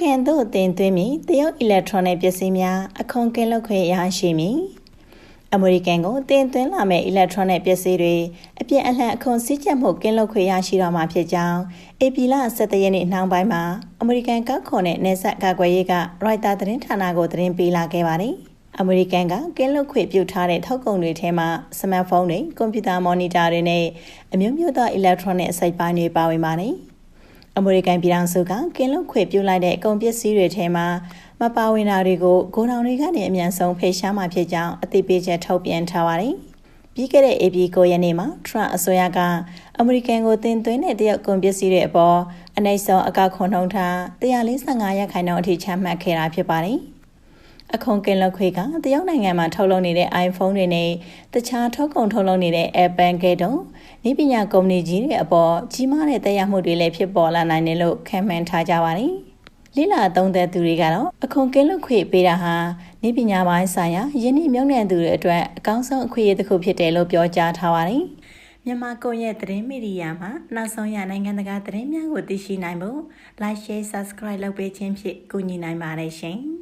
ကန်တို့တင်သွင်းမီတရုတ်အီလက်ထရောနစ်ပစ္စည်းများအခွန်ကင်းလွတ်ခွင့်ရရှိမည်အမေရိကန်ကိုတင်သွင်းလာမယ့် electronic ပစ္စည်းတွေအပြည့်အလှန်အခွန်စည်းကြပ်မှုကင်းလွတ်ခွင့်ရရှိတော့မှာဖြစ်ကြောင်း AP လ17ရက်နေ့နှောင်းပိုင်းမှာအမေရိကန်ကောက်ခွန်နဲ့နေဆက်ကာကွယ်ရေးက Reuters သတင်းဌာနကိုသတင်းပေးလာခဲ့ပါတယ်။အမေရိကန်ကကင်းလွတ်ခွင့်ပြုထားတဲ့ထောက်ကုန်တွေထဲမှာစမတ်ဖုန်းတွေ၊ကွန်ပျူတာမော်နီတာတွေနဲ့အမျိုးမျိုးသော electronic အစိတ်ပိုင်းတွေပါဝင်ပါတယ်။ အမေရိကန်ပြည်ထောင်စုကကင်းလွတ်ခွေပြုလိုက်တဲ့အကုန်ပစ္စည်းတွေထဲမှာမပါဝင်တာတွေကိုဂိုထောင်တွေကနေအမြန်ဆုံးဖေရှားမှာဖြစ်ကြောင်းအသိပေးချက်ထုတ်ပြန်ထားပါတယ်။ပြီးခဲ့တဲ့ AP 9ရက်နေ့မှာ Trump အစိုးရကအမေရိကန်ကိုတင်သွင်းတဲ့တရုတ်ကုန်ပစ္စည်းတွေအပေါ်အနှိမ့်ဆုံးအကောက်ခွန်နှုန်းထား145ရာခိုင်နှုန်းအထိချမှတ်ခဲ့တာဖြစ်ပါတယ်။ အခွန်ကင်လက်ခွေကတရုတ်နိုင်ငံမှာထုတ်လုပ်နေတဲ့ iPhone တွေနဲ့တခြားထုတ်ကုန်ထုတ်လုပ်နေတဲ့ Apple ကဲ့သို့ဤပညာကုမ္ပဏီကြီးတွေအပေါ်ကြီးမားတဲ့တရားမှုတွေလည်းဖြစ်ပေါ်လာနိုင်တယ်လို့ခံမှန်းထားကြပါတယ်။လိလာသုံးသက်သူတွေကတော့အခွန်ကင်းလွတ်ခွေပေးတာဟာဤပညာပိုင်းဆိုင်ရာယင်းနှမြုံနှံသူတွေအတွက်အကောင်းဆုံးအခွင့်အရေးတစ်ခုဖြစ်တယ်လို့ပြောကြားထားပါတယ်။မြန်မာကွန်ရက်သတင်းမီဒီယာမှာနောက်ဆုံးရနိုင်ငံတကာသတင်းများကိုသိရှိနိုင်ဖို့ like share subscribe လုပ်ပေးခြင်းဖြင့်ကူညီနိုင်ပါတယ်ရှင်။